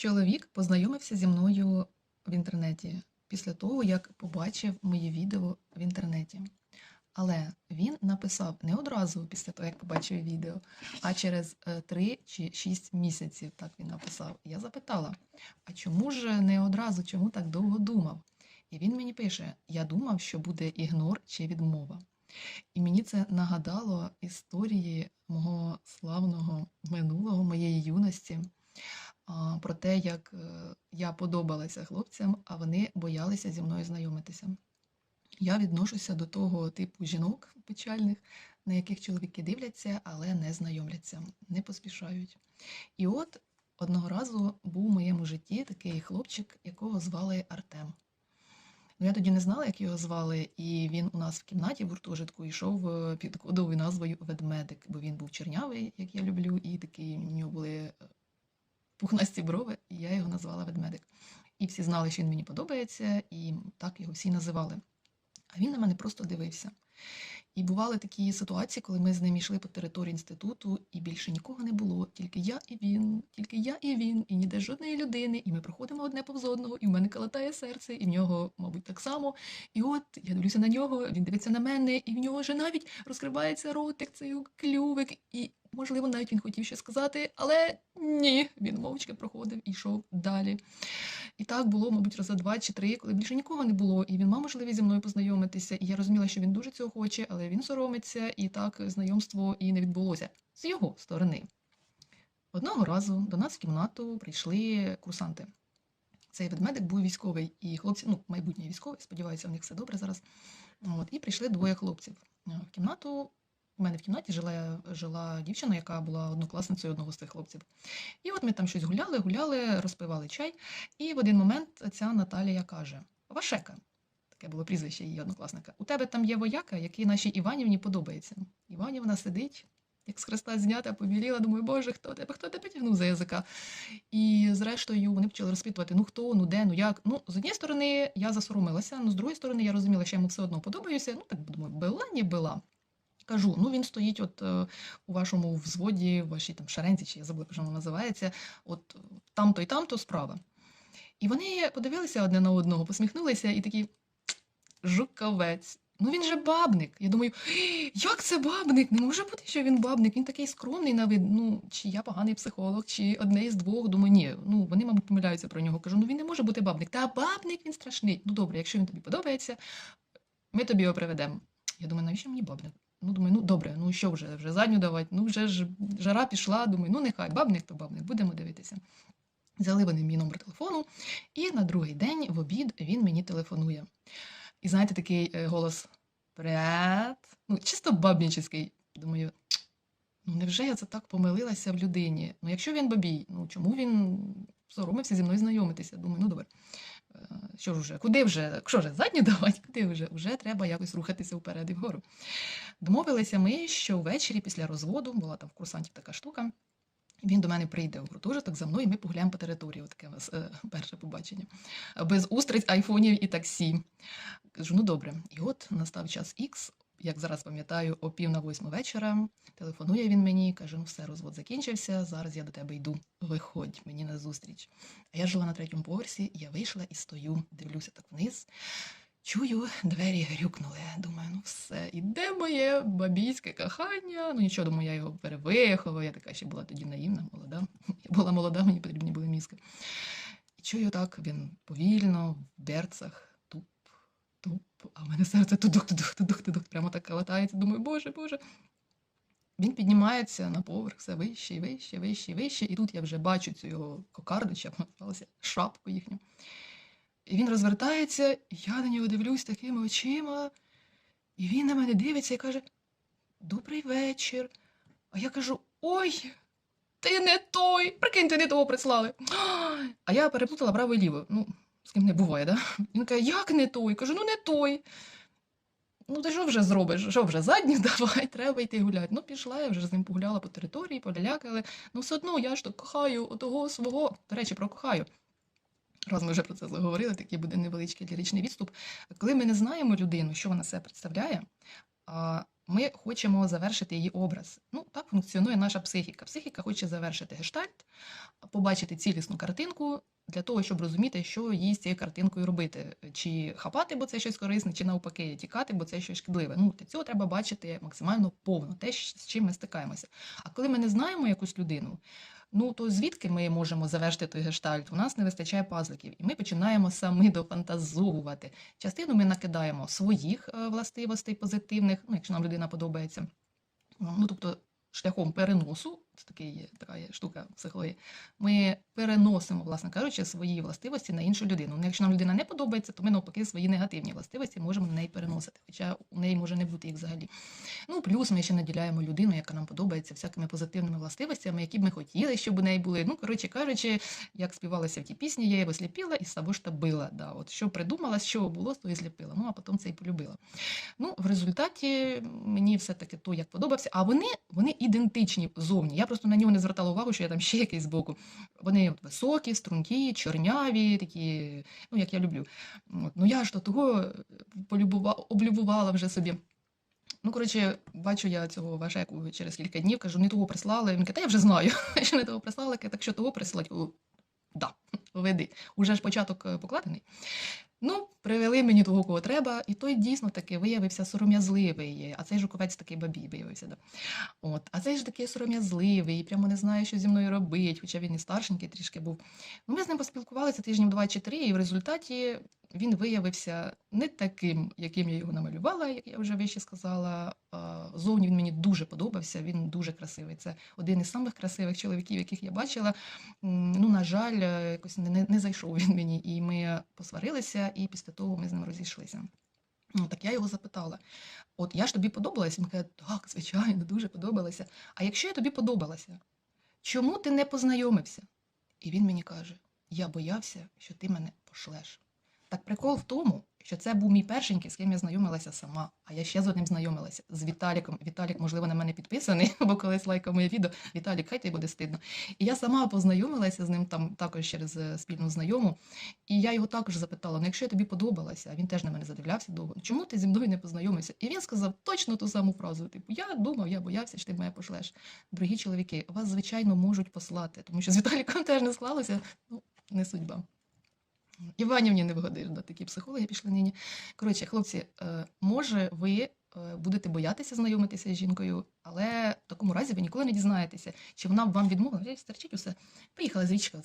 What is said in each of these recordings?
Чоловік познайомився зі мною в інтернеті після того, як побачив моє відео в інтернеті. Але він написав не одразу після того, як побачив відео, а через 3 чи 6 місяців. Так він написав. Я запитала: а чому ж не одразу, чому так довго думав? І він мені пише: Я думав, що буде ігнор чи відмова. І мені це нагадало історії мого славного минулого, моєї юності, про те, як е, я подобалася хлопцям, а вони боялися зі мною знайомитися. Я відношуся до того типу жінок печальних, на яких чоловіки дивляться, але не знайомляться, не поспішають. І от одного разу був у моєму житті такий хлопчик, якого звали Артем. Ну, я тоді не знала, як його звали, і він у нас в кімнаті в гуртожитку йшов е, під кодовою назвою Ведмедик, бо він був чорнявий, як я люблю, і такий у нього були е, пухнасті брови, і я його назвала Ведмедик. І всі знали, що він мені подобається, і так його всі називали. А він на мене просто дивився. І бували такі ситуації, коли ми з ним йшли по території інституту, і більше нікого не було, тільки я і він, тільки я і він, і ніде жодної людини, і ми проходимо одне повз одного, і в мене калатає серце, і в нього, мабуть, так само. І от я дивлюся на нього, він дивиться на мене, і в нього вже навіть розкривається ротик, цей клювик, і, можливо, навіть він хотів щось сказати, але ні, він мовчки проходив і йшов далі. І так було, мабуть, рази два чи три, коли більше нікого не було, і він мав можливість зі мною познайомитися. І я розуміла, що він дуже цього хоче, але він соромиться, і так знайомство і не відбулося з його сторони. Одного разу до нас в кімнату прийшли курсанти. Цей ведмедик був військовий, і хлопці, ну, майбутній військовий, сподіваюся, у них все добре зараз. От, і прийшли двоє хлопців. В кімнату у мене в кімнаті жила, жила дівчина, яка була однокласницею одного з цих хлопців. І от ми там щось гуляли, гуляли, розпивали чай. І в один момент ця Наталія каже: Вашека, таке було прізвище її однокласника. У тебе там є вояка, який нашій Іванівні подобається. Іванівна сидить, як з хреста знята, побіліла, думаю, боже, хто тебе, хто тебе тягнув за язика. І зрештою вони почали розпитувати: ну хто, ну де, ну як. Ну, з однієї сторони, я засоромилася, ну з другої сторони, я розуміла, що йому все одно подобаюся. Ну, так думаю, била, не била. Кажу, ну він стоїть от е, у вашому взводі, в вашій там шеренці, чи я забула, як воно називається, от там-то і там-то справа. І вони подивилися одне на одного, посміхнулися і такі жуковець. Ну він же бабник. Я думаю, як це бабник? Не може бути, що він бабник. Він такий скромний на вид. Ну, чи я поганий психолог, чи одне із двох. Думаю, ні. Ну вони, мабуть, помиляються про нього. Кажу, ну він не може бути бабник. Та бабник він страшний. Ну добре, якщо він тобі подобається, ми тобі його приведемо. Я думаю, навіщо мені бабник? Ну, думаю, ну добре, ну що вже, вже задню давати, ну вже ж жара пішла, думаю, ну нехай, бабник то бабник, будемо дивитися. Взяли вони мій номер телефону, і на другий день в обід він мені телефонує. І знаєте, такий е, голос: Привет! Ну, чисто бабнічний. Думаю, ну невже я це так помилилася в людині? Ну, якщо він бабій, ну чому він соромився зі мною знайомитися? Думаю, ну добре. Що ж вже, куди вже? Що ж, задню давати? Куди вже? Вже треба якось рухатися вперед і вгору. Домовилися ми, що ввечері після розводу була там в курсантів така штука. Він до мене прийде у гуртожиток за мною, і ми погуляємо по території. Таке у е, перше побачення. Без устриць, айфонів і таксі. Кажу, ну добре. І от настав час Х, як зараз пам'ятаю, о пів на восьму вечора. Телефонує він мені, каже: ну все, розвод закінчився. Зараз я до тебе йду. Виходь мені на зустріч. А я жила на третьому поверсі, я вийшла і стою, дивлюся так вниз. Чую, двері грюкнули. Думаю, ну все, іде моє бабійське кохання. Ну нічого, думаю, я його перевиховую. Я така ще була тоді наївна, молода. Я була молода, мені потрібні були мізки. І чую так, він повільно, в берцах, а в мене серце тудук, прямо так калатається. Думаю, боже, боже. Він піднімається на поверх, все вище, і вище, вище, і вище. І тут я вже бачу цю його кокарду, чи як називалася, шапку їхню. І він розвертається, і я на нього дивлюсь такими очима, і він на мене дивиться і каже: Добрий вечір. А я кажу: Ой, ти не той! Прикинь, ти не того прислали. А я переплутала право і ліво. Ну, з ким не буває, да? Він каже, як не той? Кажу, ну не той. Ну, ти що вже зробиш? Що вже задню давай, треба йти гуляти. Ну, пішла, я вже з ним погуляла по території, полялякали. Ну, все одно я ж то кохаю отого свого. До речі, про кохаю. Раз ми вже про це заговорили, такий буде невеличкий ліричний відступ. Коли ми не знаємо людину, що вона себе представляє, ми хочемо завершити її образ. Ну, так функціонує наша психіка. Психіка хоче завершити гештальт, побачити цілісну картинку для того, щоб розуміти, що їй з цією картинкою робити. Чи хапати, бо це щось корисне, чи навпаки тікати, бо це щось шкідливе. Ну, для цього треба бачити максимально повно те, з чим ми стикаємося. А коли ми не знаємо якусь людину, ну то звідки ми можемо завершити той гештальт? У нас не вистачає пазликів, і ми починаємо самі дофантазовувати. Частину ми накидаємо своїх е, властивостей позитивних, ну, якщо нам людина подобається. Ну, тобто, шляхом переносу, це такий така є штука психології, ми переносимо, власне кажучи, свої властивості на іншу людину. Ну, якщо нам людина не подобається, то ми навпаки свої негативні властивості можемо на неї переносити, хоча у неї може не бути їх взагалі. Ну, плюс ми ще наділяємо людину, яка нам подобається, всякими позитивними властивостями, які б ми хотіли, щоб у неї були. Ну, коротше кажучи, як співалося в тій пісні, я його сліпіла і сабо ж та била. Да, от що придумала, з чого було, з того і зліпила. Ну, а потім це і полюбила. Ну, в результаті мені все-таки то, як подобався. А вони, вони ідентичні зовні. Я просто на нього не звертала увагу, що я там ще якийсь збоку. Вони от високі, стрункі, чорняві, такі, ну, як я люблю. От. Ну, я ж до того полюбувала, облюбувала вже собі. Ну, коротше, бачу я цього Вашеку через кілька днів, кажу, не того прислали. Він каже, та я вже знаю, що не того прислали, так що того прислать? Да, веди. Уже ж початок е, покладений. Ну, привели мені того, кого треба, і той дійсно таки виявився сором'язливий. А цей жуковець такий бабій виявився. Да. От. А цей ж такий сором'язливий, прямо не знає, що зі мною робить, хоча він і старшенький трішки був. Ну, ми з ним поспілкувалися тижнів два чи три, і в результаті він виявився не таким, яким я його намалювала, як я вже вище сказала. Зовні він мені дуже подобався, він дуже красивий. Це один із самих красивих чоловіків, яких я бачила. Ну, на жаль, е, якось не, не, зайшов він мені, і ми посварилися, і після того ми з ним розійшлися. Ну, так я його запитала: от я ж тобі подобалася? Він каже, так, звичайно, дуже подобалася. А якщо я тобі подобалася, чому ти не познайомився? І він мені каже: я боявся, що ти мене пошлеш. Так прикол в тому, що це був мій першенький, з ким я знайомилася сама, а я ще з одним знайомилася з Віталіком. Віталік, можливо, на мене підписаний, бо колись лайкав моє відео. Віталік, хай тобі буде стидно. І я сама познайомилася з ним там також через е, спільну знайому. І я його також запитала: ну, якщо я тобі подобалася, він теж на мене задивлявся довго. Чому ти зі мною не познайомився? І він сказав точно ту саму фразу: типу, я думав, я боявся, що ти мене пошлеш. Дорогі чоловіки, вас, звичайно, можуть послати, тому що з Віталіком теж не склалося, ну, не судьба. Іванівні не вгодиш, да, такі психологи пішли нині. Коротше, хлопці, е, може, ви е, будете боятися знайомитися з жінкою, але в такому разі ви ніколи не дізнаєтеся, чи вона б вам відмовила. Ей, Стерчить усе. Поїхала з річки.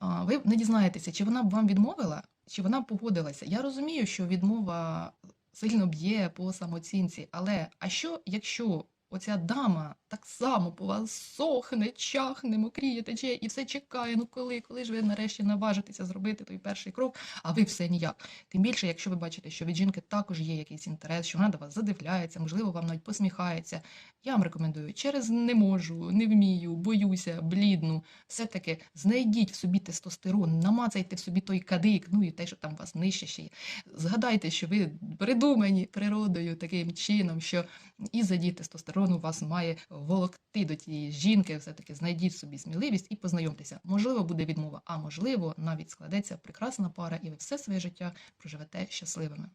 Ви не дізнаєтеся, чи вона б вам відмовила, чи вона б погодилася. Я розумію, що відмова сильно б'є по самооцінці, але а що, якщо оця дама так само по вас сохне, чахне, мокріє, тече і все чекає. Ну коли, коли ж ви нарешті наважитеся зробити той перший крок, а ви все ніяк. Тим більше, якщо ви бачите, що від жінки також є якийсь інтерес, що вона до вас задивляється, можливо, вам навіть посміхається. Я вам рекомендую через не можу, не вмію, боюся, блідну. Все-таки знайдіть в собі тестостерон, намацайте в собі той кадик, ну і те, що там у вас нижче ще є. Згадайте, що ви придумані природою таким чином, що і тестостерон у вас має волокти до тієї жінки. Все-таки знайдіть собі сміливість і познайомтеся. Можливо, буде відмова, а можливо, навіть складеться прекрасна пара, і ви все своє життя проживете щасливими.